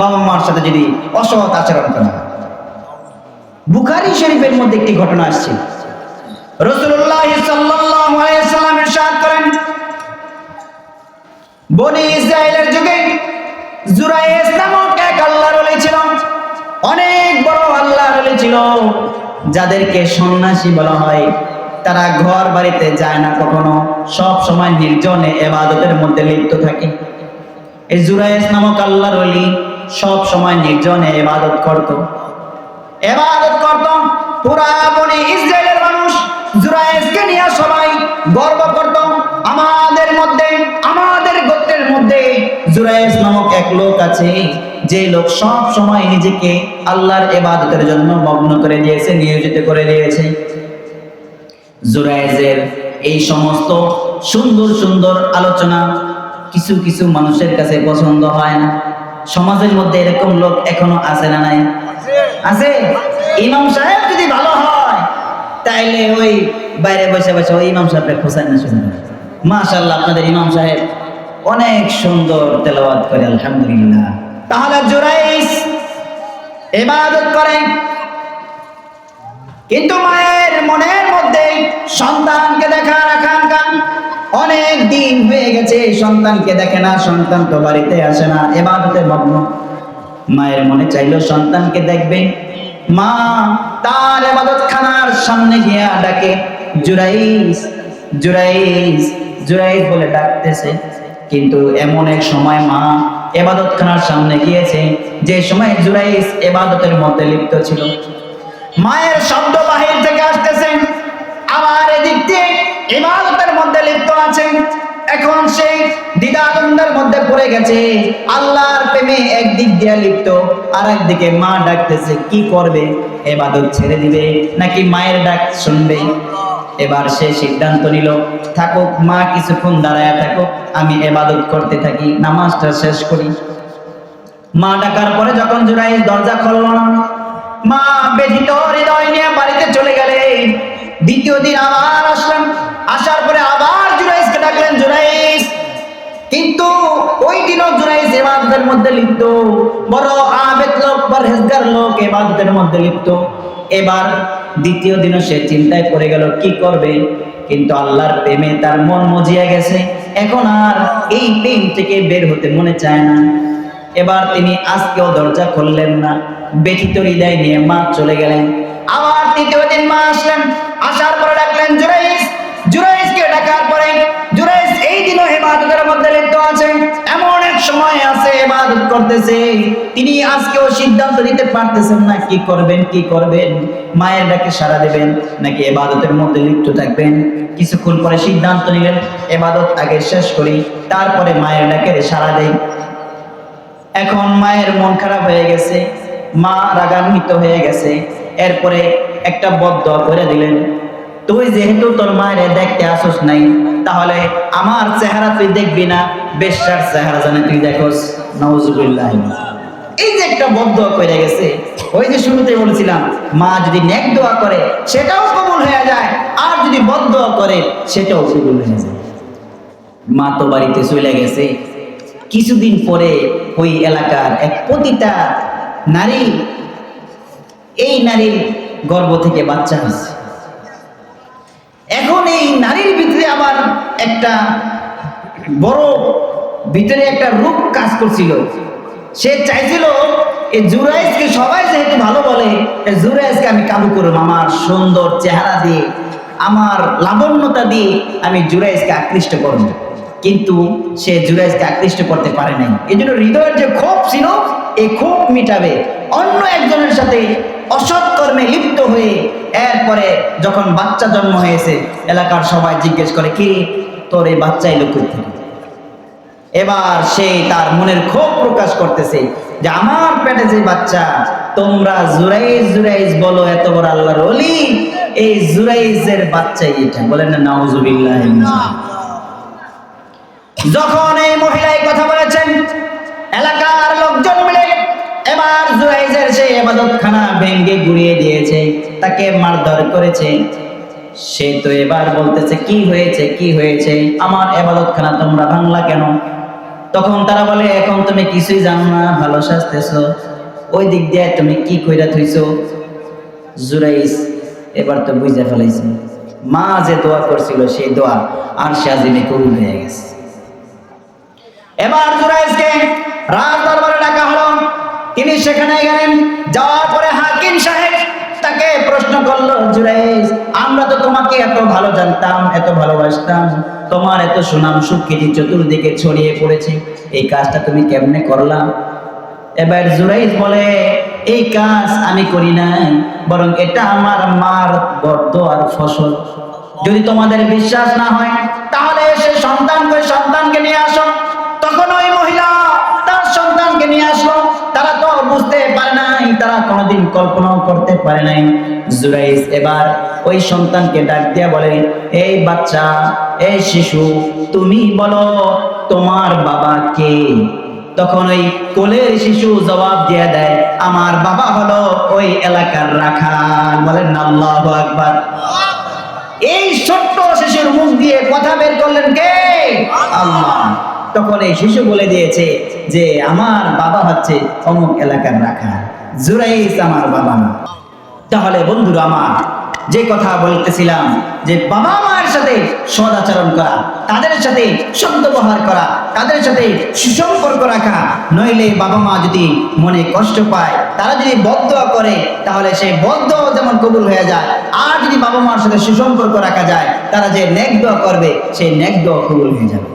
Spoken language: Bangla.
বাবা মার সাথে যদি অসৎ আচরণ করা হয়। বুখারি শরীফের মধ্যে একটি ঘটনা আসছে। রসুল্লাহ সাল্লাম ইরশাদ করেন, বনি ইসরায়েলের যুগে জুরাইস নামক এক আল্লাহর ওলি অনেক বড় আল্লাহর ওলি ছিল, যাদেরকে সন্ন্যাসী বলা হয়। তারা ঘর বাড়িতে যায় না কখনো, সব সময় নির্জনে এবাদতের মধ্যে লিপ্ত থাকে। এই জুরাইস নামক আল্লাহর ওলি সব সময় নির্জনে এবাদত করত। এবাদত করত। পুরা বনি ইসরায়েলের মানুষ জুরাইসকে নিয়ে সবাই গর্ব করত। আমাদের মধ্যে, আমাদের গোত্রের মধ্যে জুরাইস নামক এক লোক আছে, যে লোক সব সময় নিজেকে আল্লাহর এবাদতের জন্য মগ্ন করে দিয়েছে, নিয়োজিত করে দিয়েছে। জুরাইজের এই সমস্ত সুন্দর সুন্দর আলোচনা কিছু কিছু মানুষের কাছে পছন্দ হয় না। সমাজের মধ্যে এরকম লোক এখনও আছে না নাই? আছে? ইমাম সাহেব যদি ভালো হয়, তাইলে ওই বাইরে বসে বসে ওই ইমাম সাহেবের খোঁচায় না শুনবে মাশাল্লাহ আপনাদের ইমাম সাহেব অনেক সুন্দর তেলাওয়াত করে, আলহামদুলিল্লাহ। তাহলে জুরাইস ইবাদত করেন। কিন্তু মায়ের মনের মধ্যে সন্তানকে দেখার আকাঙ্ক্ষা অনেক দিন হয়ে গেছে সন্তানকে দেখে না, সন্তান তো বাড়িতে আসে না এবাদতে মগ্ন। মায়ের মনে চাইলো সন্তানকে দেখবে। মা তার এবাদত খানার সামনে গিয়া ডাকে, জুরাইস জুরাইস জুরাইস বলে ডাকতেছে। কিন্তু এমন এক সময় মা এবাদত খানার সামনে গিয়েছে, যে সময় জুরাইস এবাদতের মধ্যে লিপ্ত ছিল। মায়ের শব্দ বাহির থেকে আসতেছে। আবার এদিক দিয়ে ইবাদতের মধ্যে লিপ্ত আছে। এখন সেই দ্বিধাদ্বন্দ্বের মধ্যে পড়ে গেছে। আল্লাহর প্রেমে একদিক দিয়ে লিপ্ত আর একদিকে মা ডাকতেছে, কি করবে? এবাদত ছেড়ে দিবে? নাকি মায়ের ডাক শুনবে? এবার সে সিদ্ধান্ত নিল, থাকুক, মা কিছুক্ষণ দাঁড়ায় থাকুক, আমি এবাদত করতে থাকি, নামাজটা শেষ করি। মা ডাকার পরে যখন জুরাই দরজা খুলল না, মা ব্যথিত হৃদয় নিয়ে বাড়িতে চলে গেলেন। দ্বিতীয় দিন আবার আসলেন আসার পরে আবার জুরাইসকে ডাকলেন জুরাইস কিন্তু ওই দিনও জুরাইস এবাদতের মধ্যে লিপ্ত। বড় আবেদ লোক, পরহেজগার লোক এবাদতের মধ্যে লিপ্ত। এবার দ্বিতীয় দিনও সে চিন্তায় পড়ে গেল, কি করবে? কিন্তু আল্লাহর প্রেমে তার মন মজিয়ে গেছে। এখন আর এই প্রেম থেকে বের হতে মনে চায় না। এবার তিনি আজকেও দরজা খুললেন না। ব্যথিত হৃদয় নিয়ে মা চলে গেলেন। আবার তৃতীয় দিন মা আসলেন। ডাকলেন জুরাইস জুরাইসকে ডাকার পরে জুরাইস এই দিনও ইবাদতের মধ্যে লিপ্ত আছে, এমন এক সময় আছে ইবাদত করতেছে। তিনি আজকেও সিদ্ধান্ত নিতে পারতেছেন না, কি করবেন কি করবেন? মায়ের ডাকে সাড়া দেবেন, নাকি ইবাদতের মধ্যে লিপ্ত থাকবেন? কিছুক্ষণ পরে সিদ্ধান্ত নিলেন, ইবাদত আগে শেষ করি, তারপরে মায়ের ডাকে সাড়া দেই। এখন মায়ের মন খারাপ হয়ে গেছে, মা রাগান্বিত হয়ে গেছে, এরপরে একটা বদ্ধ করে দিলেন। তুই যেহেতু তোর মায়ের দেখতে আসোস নাই, তাহলে আমার চেহারা তুই দেখবি না, বেশ্যার চেহারা জানে তুই দেখোস। নওজুবিল্লাহ এই যে একটা বদ্ধ করে গেছে, ওই যে শুরুতে বলেছিলাম, মা যদি নেক দোয়া করে, সেটাও কবুল হয়ে যায়, আর যদি বদ্ধ করে, সেটাও কবুল হয়ে যায়। মা তো বাড়িতে চলে গেছে। কিছুদিন পরে ওই এলাকার এক প্রতিটা নারী, এই নারীর গর্ভ থেকে বাচ্চা হয়েছে। এখন এই নারীর ভিতরে আবার একটা বড় ভিতরে একটা রূপ কাজ করছিল। সে চাইছিল এই জুরাইজকে সবাই যেহেতু ভালো বলে জুরাইজকে আমি কাবু করব আমার সুন্দর চেহারা দিয়ে, আমার লাবণ্যতা দিয়ে আমি জুরাইজকে আকৃষ্ট করব। কিন্তু সে জুরাইজকে আকৃষ্ট করতে পারে নাই। এই জন্য হৃদয়ের যে ক্ষোভ ছিল এই ক্ষোভ মিটাবে। অন্য একজনের সাথে অসৎ কর্মে লিপ্ত হয়ে এরপরে যখন বাচ্চা জন্ম হয়েছে, এলাকার সবাই জিজ্ঞেস করে, কি তোর এই বাচ্চা এলো কই থেকে? এবার সে তার মনের ক্ষোভ প্রকাশ করতেছে যে, আমার পেটে যে বাচ্চা, তোমরা জুরাইজ জুরাইজ বলো, এত বড় আল্লাহর অলি এই জুরাইজের বাচ্চাই এটা। বলেন না নাউজুবিল্লাহ যখন এই মহিলা কথা বলেছেন, এলাকার লোকজন মিলে এবার জুরাইজের সেই এবাদতখানা ভেঙ্গে গুড়িয়ে দিয়েছে, তাকে মারধর করেছে। সে তো এবার বলতেছে, কি হয়েছে? কি হয়েছে? আমার এবাদতখানা তোমরা ভাঙলা কেন? তখন তারা বলে, এখন তুমি কিছুই জানো না, ভালো সাজতেছ। ওই দিক দিয়ে তুমি কি কইরা থইছো? জুরাইস এবার তো বুঝে ফেলাইছে। মা যে দোয়া করছিল সেই দোয়া আর সে আজিমে কবুল হয়ে গেছে। এবার জুরাইসকে রাজ দরবারে ডাকা হলো তিনি সেখানে গেলেন। যাওয়ার পরে হাকিম সাহেব তাকে প্রশ্ন করল জুরাইস আমরা তো তোমাকে এত ভালো জানতাম, এত ভালোবাসতাম। তোমার এত সুনাম সুখ্যাতি চতুর্দিকে ছড়িয়ে পড়েছে। এই কাজটা তুমি কেমনে করলাম এবার জুরাইজ বলে, এই কাজ আমি করি নাই, বরং এটা আমার মার বর্দ আর ফসল। যদি তোমাদের বিশ্বাস না হয়, তাহলে সে সন্তানকে সন্তানকে নিয়ে আসো। তারা কোনোদিন কল্পনাও করতে পারে নাই। জুরাইজ এবার ওই সন্তানকে ডাক দিয়া বলে, এই বাচ্চা, এই শিশু, তুমি বলো, তোমার বাবা কে? তখন ওই কোলের শিশু জবাব দিয়ে দেয়, আমার বাবা হলো ওই এলাকার রাখাল। বলেন আল্লাহ আকবার। এই ছোট্ট শিশুর মুখ দিয়ে কথা বের করলেন কে? আল্লাহ। তখন এই শিশু বলে দিয়েছে যে, আমার বাবা হচ্ছে অমুক এলাকার রাখাল জুরাইস আমার বাবা না। তাহলে বন্ধুরা আমার, যে কথা বলতেছিলাম যে, বাবা মায়ের সাথে সদাচরণ করা, তাদের সাথে সদ্ব্যবহার করা, তাদের সাথে সুসম্পর্ক রাখা, নইলে বাবা মা যদি মনে কষ্ট পায়, তারা যদি বদ্ধ করে, তাহলে সেই বদ্ধ যেমন কবুল হয়ে যায়, আর যদি বাবা মার সাথে সুসম্পর্ক রাখা যায়, তারা যে নেক করবে, সেই নেক কবুল হয়ে যাবে।